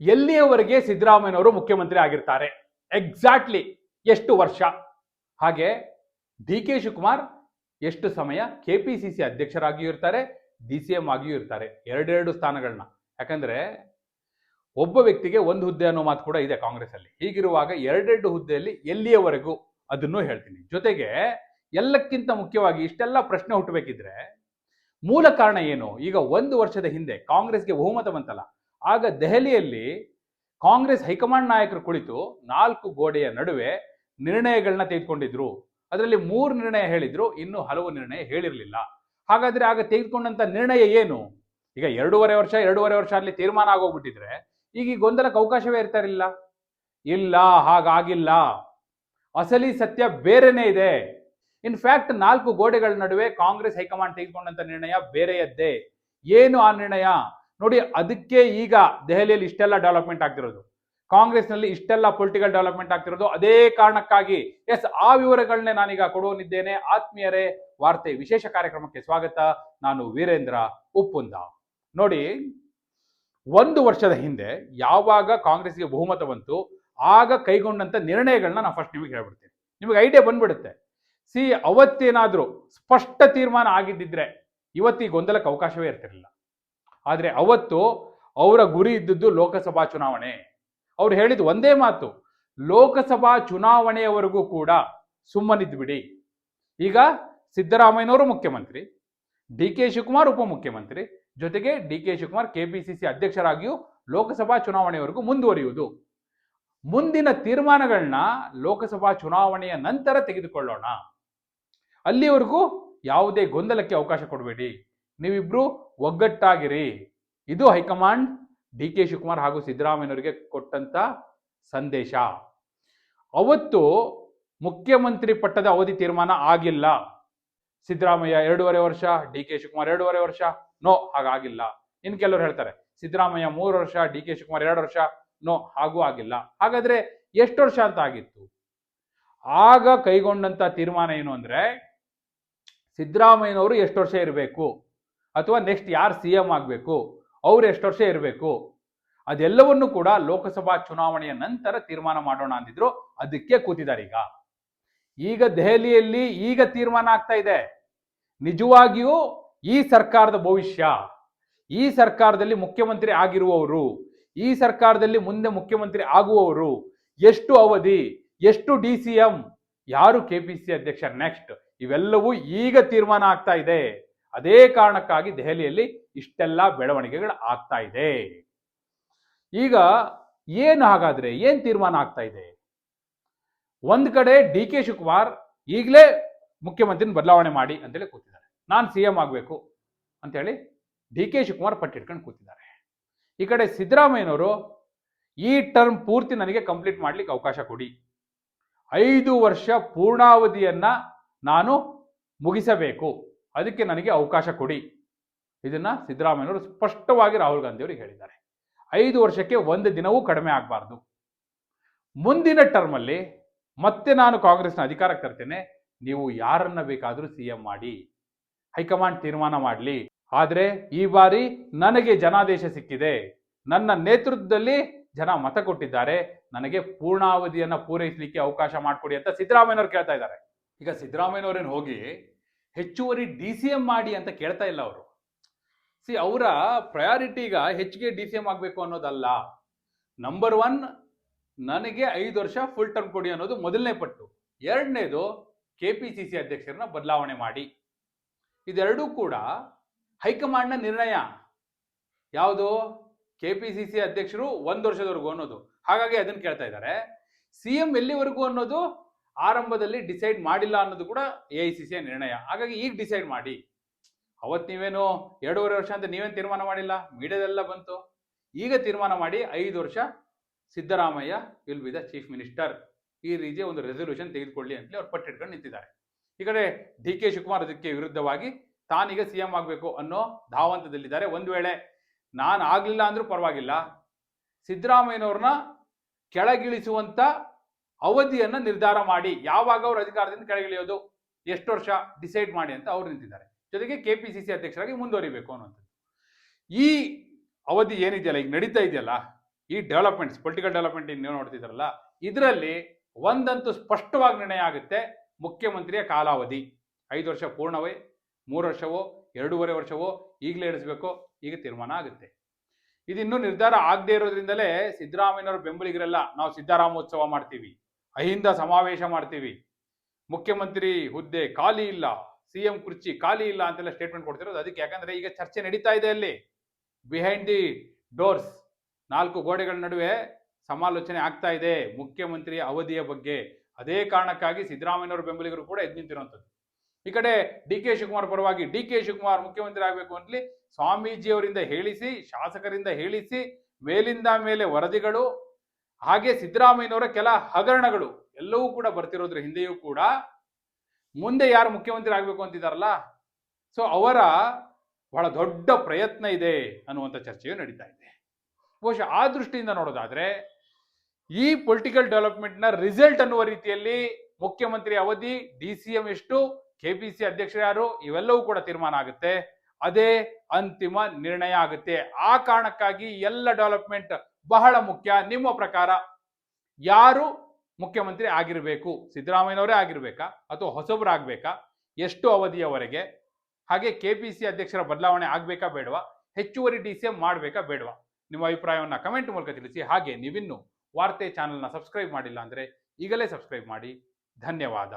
ಎಲ್ಲಿಯವರೆಗೆ ಸಿದ್ದರಾಮಯ್ಯನವರು ಮುಖ್ಯಮಂತ್ರಿ ಆಗಿರ್ತಾರೆ? ಎಕ್ಸಾಕ್ಟ್ಲಿ ಎಷ್ಟು ವರ್ಷ? ಹಾಗೆ ಡಿ ಕೆ ಶಿವಕುಮಾರ್ ಎಷ್ಟು ಸಮಯ? ಕೆ ಪಿ ಸಿ ಸಿ ಅಧ್ಯಕ್ಷರಾಗಿಯೂ ಇರ್ತಾರೆ ಡಿ ಸಿ ಎಂ ಆಗಿಯೂ ಇರ್ತಾರೆ, ಎರಡೆರಡು ಸ್ಥಾನಗಳನ್ನ. ಯಾಕಂದ್ರೆ ಒಬ್ಬ ವ್ಯಕ್ತಿಗೆ ಒಂದು ಹುದ್ದೆ ಅನ್ನೋ ಮಾತು ಕೂಡ ಇದೆ ಕಾಂಗ್ರೆಸ್ ಅಲ್ಲಿ ಹೀಗಿರುವಾಗ ಎರಡೆರಡು ಹುದ್ದೆಯಲ್ಲಿ ಎಲ್ಲಿಯವರೆಗೂ ಅದನ್ನು ಹೇಳ್ತೀನಿ. ಜೊತೆಗೆ ಎಲ್ಲಕ್ಕಿಂತ ಮುಖ್ಯವಾಗಿ ಇಷ್ಟೆಲ್ಲ ಪ್ರಶ್ನೆ ಹುಟ್ಟಬೇಕಿದ್ರೆ ಮೂಲ ಕಾರಣ ಏನು? ಈಗ ಒಂದು ವರ್ಷದ ಹಿಂದೆ ಕಾಂಗ್ರೆಸ್ಗೆ ಬಹುಮತ ಬಂತಲ್ಲ ಆಗ ದೆಹಲಿಯಲ್ಲಿ ಕಾಂಗ್ರೆಸ್ ಹೈಕಮಾಂಡ್ ನಾಯಕರು ಕುಳಿತು ನಾಲ್ಕು ಗೋಡೆಯ ನಡುವೆ ನಿರ್ಣಯಗಳನ್ನ ತೆಗೆದುಕೊಂಡಿದ್ರು. ಅದರಲ್ಲಿ ಮೂರು ನಿರ್ಣಯ ಹೇಳಿದ್ರು, ಇನ್ನು ಹಲವು ನಿರ್ಣಯ ಹೇಳಿರಲಿಲ್ಲ. ಹಾಗಾದ್ರೆ ಆಗ ತೆಗೆದುಕೊಂಡಂತ ನಿರ್ಣಯ ಏನು? ಈಗ ಎರಡೂವರೆ ವರ್ಷ ಎರಡೂವರೆ ವರ್ಷ ಅಲ್ಲಿ ತೀರ್ಮಾನ ಆಗೋಗ್ಬಿಟ್ಟಿದ್ರೆ ಈಗ ಈ ಗೊಂದಲಕ್ಕೆ ಅವಕಾಶವೇ ಇರ್ತಾ ಇರಲಿಲ್ಲ. ಇಲ್ಲ, ಹಾಗಾಗಿಲ್ಲ. ಅಸಲಿ ಸತ್ಯ ಬೇರೆನೇ ಇದೆ. ಇನ್ಫ್ಯಾಕ್ಟ್ ನಾಲ್ಕು ಗೋಡೆಗಳ ನಡುವೆ ಕಾಂಗ್ರೆಸ್ ಹೈಕಮಾಂಡ್ ತೆಗೆದುಕೊಂಡಂತ ನಿರ್ಣಯ ಬೇರೆಯದ್ದೇ. ಏನು ಆ ನಿರ್ಣಯ? ನೋಡಿ, ಅದಕ್ಕೆ ಈಗ ದೆಹಲಿಯಲ್ಲಿ ಇಷ್ಟೆಲ್ಲ ಡೆವಲಪ್ಮೆಂಟ್ ಆಗ್ತಿರೋದು. ಕಾಂಗ್ರೆಸ್ನಲ್ಲಿ ಇಷ್ಟೆಲ್ಲ ಪೊಲಿಟಿಕಲ್ ಡೆವಲಪ್ಮೆಂಟ್ ಆಗ್ತಿರೋದು. ಅದೇ ಕಾರಣಕ್ಕಾಗಿ ಎಸ್ ಆ ವಿವರಗಳನ್ನೇ ನಾನೀಗ ಕೊಡುವನಿದ್ದೇನೆ. ಆತ್ಮೀಯರೇ, ವಾರ್ತೆ ವಿಶೇಷ ಕಾರ್ಯಕ್ರಮಕ್ಕೆ ಸ್ವಾಗತ. ನಾನು ವೀರೇಂದ್ರ ಉಪ್ಪುಂದ ನೋಡಿ, ಒಂದು ವರ್ಷದ ಹಿಂದೆ ಯಾವಾಗ ಕಾಂಗ್ರೆಸ್ಗೆ ಬಹುಮತ ಬಂತು, ಆಗ ಕೈಗೊಂಡಂತ ನಿರ್ಣಯಗಳನ್ನ ನಾನು ಫಸ್ಟ್ ನಿಮಗೆ ಹೇಳ್ಬಿಡ್ತೀನಿ. ನಿಮಗೆ ಐಡಿಯಾ ಬಂದ್ಬಿಡುತ್ತೆ. ಸಿ, ಅವತ್ತೇನಾದ್ರೂ ಸ್ಪಷ್ಟ ತೀರ್ಮಾನ ಆಗಿದ್ದಿದ್ರೆ ಇವತ್ತಿಗೆ ಗೊಂದಲಕ್ಕೆ ಅವಕಾಶವೇ ಇರ್ತಿರಲಿಲ್ಲ. ಆದ್ರೆ ಅವತ್ತು ಅವರ ಗುರಿ ಇದ್ದದ್ದು ಲೋಕಸಭಾ ಚುನಾವಣೆ. ಅವ್ರು ಹೇಳಿದ ಒಂದೇ ಮಾತು, ಲೋಕಸಭಾ ಚುನಾವಣೆಯವರೆಗೂ ಕೂಡ ಸುಮ್ಮನಿದ್ದು ಬಿಡಿ ಈಗ ಸಿದ್ದರಾಮಯ್ಯನವರು ಮುಖ್ಯಮಂತ್ರಿ, ಡಿ ಕೆ ಶಿವಕುಮಾರ್ ಉಪಮುಖ್ಯಮಂತ್ರಿ, ಜೊತೆಗೆ ಡಿ ಕೆ ಶಿವಕುಮಾರ್ ಕೆಪಿಸಿಸಿ ಅಧ್ಯಕ್ಷರಾಗಿಯೂ ಲೋಕಸಭಾ ಚುನಾವಣೆಯವರೆಗೂ ಮುಂದುವರಿಯುವುದು. ಮುಂದಿನ ತೀರ್ಮಾನಗಳನ್ನ ಲೋಕಸಭಾ ಚುನಾವಣೆಯ ನಂತರ ತೆಗೆದುಕೊಳ್ಳೋಣ. ಅಲ್ಲಿವರೆಗೂ ಯಾವುದೇ ಗೊಂದಲಕ್ಕೆ ಅವಕಾಶ ಕೊಡಬೇಡಿ. ನೀವಿಬ್ರು ಒಗ್ಗಟ್ಟಾಗಿರಿ. ಇದು ಹೈಕಮಾಂಡ್ ಡಿ ಕೆ ಶಿವಕುಮಾರ್ ಹಾಗೂ ಸಿದ್ದರಾಮಯ್ಯನವರಿಗೆ ಕೊಟ್ಟಂತ ಸಂದೇಶ. ಅವತ್ತು ಮುಖ್ಯಮಂತ್ರಿ ಪಟ್ಟದ ಅವಧಿ ತೀರ್ಮಾನ ಆಗಿಲ್ಲ. ಸಿದ್ದರಾಮಯ್ಯ ಎರಡೂವರೆ ವರ್ಷ, ಡಿ ಕೆ ಶಿವಕುಮಾರ್ ಎರಡೂವರೆ ವರ್ಷ, ನೋ, ಹಾಗಾಗಿಲ್ಲ. ಇನ್ ಕೆಲವರು ಹೇಳ್ತಾರೆ, ಸಿದ್ದರಾಮಯ್ಯ ಮೂರು ವರ್ಷ, ಡಿ ಕೆ ಶಿವಕುಮಾರ್ ಎರಡು ವರ್ಷ, ನೋ, ಹಾಗೂ ಆಗಿಲ್ಲ. ಹಾಗಾದ್ರೆ ಎಷ್ಟು ವರ್ಷ ಅಂತ ಆಗಿತ್ತು? ಆಗ ಕೈಗೊಂಡಂತ ತೀರ್ಮಾನ ಏನು ಅಂದ್ರೆ, ಸಿದ್ದರಾಮಯ್ಯನವರು ಎಷ್ಟು ವರ್ಷ ಇರಬೇಕು? ಅಥವಾ ನೆಕ್ಸ್ಟ್ ಯಾರು ಸಿ ಎಂ ಆಗಬೇಕು, ಅವ್ರು ಎಷ್ಟು ವರ್ಷ ಇರಬೇಕು, ಅದೆಲ್ಲವನ್ನು ಕೂಡ ಲೋಕಸಭಾ ಚುನಾವಣೆಯ ನಂತರ ತೀರ್ಮಾನ ಮಾಡೋಣ ಅಂದಿದ್ರು. ಅದಕ್ಕೆ ಕೂತಿದ್ದಾರೆ ಈಗ. ಈಗ ದೆಹಲಿಯಲ್ಲಿ ಈಗ ತೀರ್ಮಾನ ಆಗ್ತಾ ಇದೆ. ನಿಜವಾಗಿಯೂ ಈ ಸರ್ಕಾರದ ಭವಿಷ್ಯ, ಈ ಸರ್ಕಾರದಲ್ಲಿ ಮುಖ್ಯಮಂತ್ರಿ ಆಗಿರುವವರು, ಈ ಸರ್ಕಾರದಲ್ಲಿ ಮುಂದೆ ಮುಖ್ಯಮಂತ್ರಿ ಆಗುವವರು, ಎಷ್ಟು ಅವಧಿ, ಎಷ್ಟು ಡಿ ಸಿ ಎಂ ಯಾರು ಕೆಪಿಸಿ ಅಧ್ಯಕ್ಷ ನೆಕ್ಸ್ಟ್ ಇವೆಲ್ಲವೂ ಈಗ ತೀರ್ಮಾನ ಆಗ್ತಾ ಇದೆ. ಅದೇ ಕಾರಣಕ್ಕಾಗಿ ದೆಹಲಿಯಲ್ಲಿ ಇಷ್ಟೆಲ್ಲ ಬೆಳವಣಿಗೆಗಳು ಆಗ್ತಾ ಇದೆ. ಈಗ ಏನು ಹಾಗಾದ್ರೆ, ಏನ್ ತೀರ್ಮಾನ ಆಗ್ತಾ ಇದೆ? ಒಂದ್ ಕಡೆ ಡಿ ಕೆ ಶಿವಕುಮಾರ್ ಈಗಲೇ ಮುಖ್ಯಮಂತ್ರಿನ ಬದಲಾವಣೆ ಮಾಡಿ ಅಂತೇಳಿ ಕೂತಿದ್ದಾರೆ. ನಾನು ಸಿ ಎಂ ಆಗಬೇಕು ಅಂತೇಳಿ ಡಿ ಕೆ ಶಿವಕುಮಾರ್ ಪಟ್ಟಿಟ್ಕೊಂಡು ಕೂತಿದ್ದಾರೆ. ಈ ಕಡೆ ಸಿದ್ದರಾಮಯ್ಯನವರು ಈ ಟರ್ಮ್ ಪೂರ್ತಿ ನನಗೆ ಕಂಪ್ಲೀಟ್ ಮಾಡ್ಲಿಕ್ಕೆ ಅವಕಾಶ ಕೊಡಿ. ಐದು ವರ್ಷ ಪೂರ್ಣಾವಧಿಯನ್ನ ನಾನು ಮುಗಿಸಬೇಕು. ಅದಕ್ಕೆ ನನಗೆ ಅವಕಾಶ ಕೊಡಿ. ಇದನ್ನ ಸಿದ್ದರಾಮಯ್ಯವರು ಸ್ಪಷ್ಟವಾಗಿ ರಾಹುಲ್ ಗಾಂಧಿ ಅವರಿಗೆ ಹೇಳಿದ್ದಾರೆ. ಐದು ವರ್ಷಕ್ಕೆ ಒಂದು ದಿನವೂ ಕಡಿಮೆ ಆಗಬಾರ್ದು. ಮುಂದಿನ ಟರ್ಮಲ್ಲಿ ಮತ್ತೆ ನಾನು ಕಾಂಗ್ರೆಸ್ನ ಅಧಿಕಾರಕ್ಕೆ ತರ್ತೇನೆ. ನೀವು ಯಾರನ್ನ ಬೇಕಾದರೂ ಸಿ ಎಂ ಮಾಡಿ, ಹೈಕಮಾಂಡ್ ತೀರ್ಮಾನ ಮಾಡಲಿ. ಆದರೆ ಈ ಬಾರಿ ನನಗೆ ಜನಾದೇಶ ಸಿಕ್ಕಿದೆ. ನನ್ನ ನೇತೃತ್ವದಲ್ಲಿ ಜನ ಮತ ಕೊಟ್ಟಿದ್ದಾರೆ. ನನಗೆ ಪೂರ್ಣಾವಧಿಯನ್ನು ಪೂರೈಸಲಿಕ್ಕೆ ಅವಕಾಶ ಮಾಡಿಕೊಡಿ ಅಂತ ಸಿದ್ದರಾಮಯ್ಯನವ್ರು ಕೇಳ್ತಾ ಇದ್ದಾರೆ. ಈಗ ಸಿದ್ದರಾಮಯ್ಯವರೇನು ಹೋಗಿ ಹೆಚ್ಚುವರಿ ಡಿ ಸಿ ಎಂ ಮಾಡಿ ಅಂತ ಕೇಳ್ತಾ ಇಲ್ಲ ಅವರು. ಸಿ, ಅವರ ಪ್ರಯಾರಿಟಿ ಈಗ ಹೆಚ್ಚಿಗೆ ಡಿ ಸಿ ಎಂ ಆಗಬೇಕು ಅನ್ನೋದಲ್ಲ. ನಂಬರ್ ಒನ್ ನನಗೆ ಐದು ವರ್ಷ ಫುಲ್ ಟರ್ಮ್ ಕೊಡಿ ಅನ್ನೋದು ಮೊದಲನೇ ಪಟ್ಟು. ಎರಡನೇದು ಕೆ ಪಿ ಸಿ ಸಿ ಅಧ್ಯಕ್ಷರನ್ನ ಬದಲಾವಣೆ ಮಾಡಿ. ಇದೆರಡೂ ಕೂಡ ಹೈಕಮಾಂಡ್ನ ನಿರ್ಣಯ. ಯಾವುದು? ಕೆ ಪಿ ಸಿ ಸಿ ಅಧ್ಯಕ್ಷರು ಒಂದು ವರ್ಷದವರೆಗೂ ಅನ್ನೋದು. ಹಾಗಾಗಿ ಅದನ್ನ ಕೇಳ್ತಾ ಇದ್ದಾರೆ. ಸಿ ಎಂ ಎಲ್ಲಿವರೆಗೂ ಅನ್ನೋದು ಆರಂಭದಲ್ಲಿ ಡಿಸೈಡ್ ಮಾಡಿಲ್ಲ ಅನ್ನೋದು ಕೂಡ ಎ ಐ ಸಿ ಸಿಯ ನಿರ್ಣಯ. ಹಾಗಾಗಿ ಈಗ ಡಿಸೈಡ್ ಮಾಡಿ. ಅವತ್ತು ನೀವೇನು ಎರಡೂವರೆ ವರ್ಷ ಅಂತ ನೀವೇನು ತೀರ್ಮಾನ ಮಾಡಿಲ್ಲ? ಮೀಡಿಯಾದೆಲ್ಲ ಬಂತು. ಈಗ ತೀರ್ಮಾನ ಮಾಡಿ ಐದು ವರ್ಷ Siddaramaiah will be the chief minister ಈ ರೀತಿಯ ಒಂದು ರೆಸೊಲ್ಯೂಷನ್ ತೆಗೆದುಕೊಳ್ಳಿ ಅಂತಲೇ ಅವ್ರು ಪಟ್ಟಿಟ್ಕೊಂಡು ನಿಂತಿದ್ದಾರೆ. ಈ ಕಡೆ ಡಿ ಕೆ ಶಿವಕುಮಾರ್ ಅದಕ್ಕೆ ವಿರುದ್ಧವಾಗಿ ತಾನೀಗ ಸಿ ಎಂ ಆಗಬೇಕು ಅನ್ನೋ ಧಾವಂತದಲ್ಲಿದ್ದಾರೆ. ಒಂದು ವೇಳೆ ನಾನು ಆಗಲಿಲ್ಲ ಅಂದರೂ ಪರವಾಗಿಲ್ಲ. ಸಿದ್ದರಾಮಯ್ಯನವ್ರನ್ನ ಕೆಳಗಿಳಿಸುವಂತ ಅವಧಿಯನ್ನ ನಿರ್ಧಾರ ಮಾಡಿ ಯಾವಾಗ ಅವ್ರ ಅಧಿಕಾರದಿಂದ ಕೆಳಗಿಳಿಯೋದು, ಎಷ್ಟು ವರ್ಷ ಡಿಸೈಡ್ ಮಾಡಿ ಅಂತ ಅವ್ರು ನಿಂತಿದ್ದಾರೆ. ಜೊತೆಗೆ ಕೆ ಪಿ ಸಿ ಸಿ ಅಧ್ಯಕ್ಷರಾಗಿ ಮುಂದುವರಿಬೇಕು ಅನ್ನುವಂಥದ್ದು. ಈ ಅವಧಿ ಏನಿದೆಯಲ್ಲ, ಈಗ ನಡೀತಾ ಇದೆಯಲ್ಲ, ಈ ಡೆವಲಪ್ಮೆಂಟ್ಸ್ ಪೊಲಿಟಿಕಲ್ ಡೆವಲಪ್ಮೆಂಟ್ ನೀವು ನೋಡ್ತಿದ್ರಲ್ಲ ಇದರಲ್ಲಿ ಒಂದಂತೂ ಸ್ಪಷ್ಟವಾಗಿ ನಿರ್ಣಯ ಆಗುತ್ತೆ, ಮುಖ್ಯಮಂತ್ರಿಯ ಕಾಲಾವಧಿ. ಐದು ವರ್ಷ ಪೂರ್ಣವೇ, ಮೂರು ವರ್ಷವೋ, ಎರಡೂವರೆ ವರ್ಷವೋ, ಈಗಲೇ ಇಳಿಸ್ಬೇಕೋ, ಈಗ ತೀರ್ಮಾನ ಆಗುತ್ತೆ. ಇದಿನ್ನೂ ನಿರ್ಧಾರ ಆಗದೇ ಇರೋದ್ರಿಂದಲೇ ಸಿದ್ದರಾಮಯ್ಯನವರು ಬೆಂಬಲಿಗರೆಲ್ಲ, ನಾವು ಸಿದ್ದರಾಮೋತ್ಸವ ಮಾಡ್ತೀವಿ. ಅಹಿಂದ ಸಮಾವೇಶ ಮಾಡ್ತೀವಿ. ಮುಖ್ಯಮಂತ್ರಿ ಹುದ್ದೆ ಖಾಲಿ ಇಲ್ಲ ಸಿ ಎಂ ಕುರ್ಚಿ ಖಾಲಿ ಇಲ್ಲ ಅಂತೆಲ್ಲ ಸ್ಟೇಟ್ಮೆಂಟ್ ಕೊಡ್ತಿರೋದು ಅದಕ್ಕೆ. ಯಾಕಂದ್ರೆ ಈಗ ಚರ್ಚೆ ನಡೀತಾ ಇದೆ ಅಲ್ಲಿ. ಬಿಹೈಂಡ್ ದಿ ಡೋರ್ಸ್ ನಾಲ್ಕು ಗೋಡೆಗಳ ನಡುವೆ ಸಮಾಲೋಚನೆ ಆಗ್ತಾ ಇದೆ ಮುಖ್ಯಮಂತ್ರಿಯ ಅವಧಿಯ ಬಗ್ಗೆ. ಅದೇ ಕಾರಣಕ್ಕಾಗಿ ಸಿದ್ದರಾಮಯ್ಯನವರ ಬೆಂಬಲಿಗರು ಕೂಡ ಎದ್ದು ನಿಂತಿರುವಂಥದ್ದು ಈ ಕಡೆ ಡಿ ಕೆ ಶಿವಕುಮಾರ್ ಪರವಾಗಿ ಡಿ ಕೆ ಶಿವಕುಮಾರ್ ಮುಖ್ಯಮಂತ್ರಿ ಆಗಬೇಕು ಅಂತಲಿ ಸ್ವಾಮೀಜಿಯವರಿಂದ ಹೇಳಿಸಿ, ಶಾಸಕರಿಂದ ಹೇಳಿಸಿ, ಮೇಲಿಂದ ಮೇಲೆ ವರದಿಗಳು ಹಾಗೆ ಸಿದ್ದರಾಮಯ್ಯನವರ ಕೆಲ ಹಗರಣಗಳು ಎಲ್ಲವೂ ಕೂಡ ಬರ್ತಿರೋದ್ರ ಹಿಂದೆಯೂ ಕೂಡ ಮುಂದೆ ಯಾರು ಮುಖ್ಯಮಂತ್ರಿ ಆಗಬೇಕು ಅಂತಿದಾರಲ್ಲ? ಸೊ ಅವರ ಬಹಳ ದೊಡ್ಡ ಪ್ರಯತ್ನ ಇದೆ ಅನ್ನುವಂಥ ಚರ್ಚೆಯು ನಡೀತಾ ಇದೆ. ಬಹುಶಃ ಆ ದೃಷ್ಟಿಯಿಂದ ನೋಡೋದಾದ್ರೆ ಈ ಪೊಲಿಟಿಕಲ್ ಡೆವಲಪ್ಮೆಂಟ್ನ ರಿಸಲ್ಟ್ ಅನ್ನುವ ರೀತಿಯಲ್ಲಿ ಮುಖ್ಯಮಂತ್ರಿ ಅವಧಿ ಡಿ ಸಿ ಎಂ ಎಷ್ಟು ಕೆ ಪಿ ಸಿ ಅಧ್ಯಕ್ಷರು ಯಾರು, ಇವೆಲ್ಲವೂ ಕೂಡ ತೀರ್ಮಾನ ಆಗುತ್ತೆ. ಅದೇ ಅಂತಿಮ ನಿರ್ಣಯ ಆಗುತ್ತೆ. ಆ ಕಾರಣಕ್ಕಾಗಿ ಎಲ್ಲ ಡೆವಲಪ್ಮೆಂಟ್ ಬಹಳ ಮುಖ್ಯ. ನಿಮ್ಮ ಪ್ರಕಾರ ಯಾರು ಮುಖ್ಯಮಂತ್ರಿ ಆಗಿರಬೇಕು? ಸಿದ್ದರಾಮಯ್ಯನವರೇ ಆಗಿರ್ಬೇಕಾ? ಅಥವಾ ಹೊಸಬರಾಗಬೇಕಾ? ಎಷ್ಟು ಅವಧಿಯವರೆಗೆ? ಹಾಗೆ ಕೆ ಪಿ ಸಿ ಅಧ್ಯಕ್ಷರ ಬದಲಾವಣೆ ಆಗಬೇಕಾ ಬೇಡವಾ? ಹೆಚ್ಚುವರಿ ಡಿ ಸಿ ಎಂ ಮಾಡಬೇಕಾ ಬೇಡವಾ? ನಿಮ್ಮ ಅಭಿಪ್ರಾಯವನ್ನು ಕಮೆಂಟ್ ಮೂಲಕ ತಿಳಿಸಿ. ಹಾಗೆ ನೀವಿನ್ನು ವಾರ್ತೆ ಚಾನಲ್ನ ಸಬ್ಸ್ಕ್ರೈಬ್ ಮಾಡಿಲ್ಲ ಅಂದರೆ ಈಗಲೇ ಸಬ್ಸ್ಕ್ರೈಬ್ ಮಾಡಿ. ಧನ್ಯವಾದ.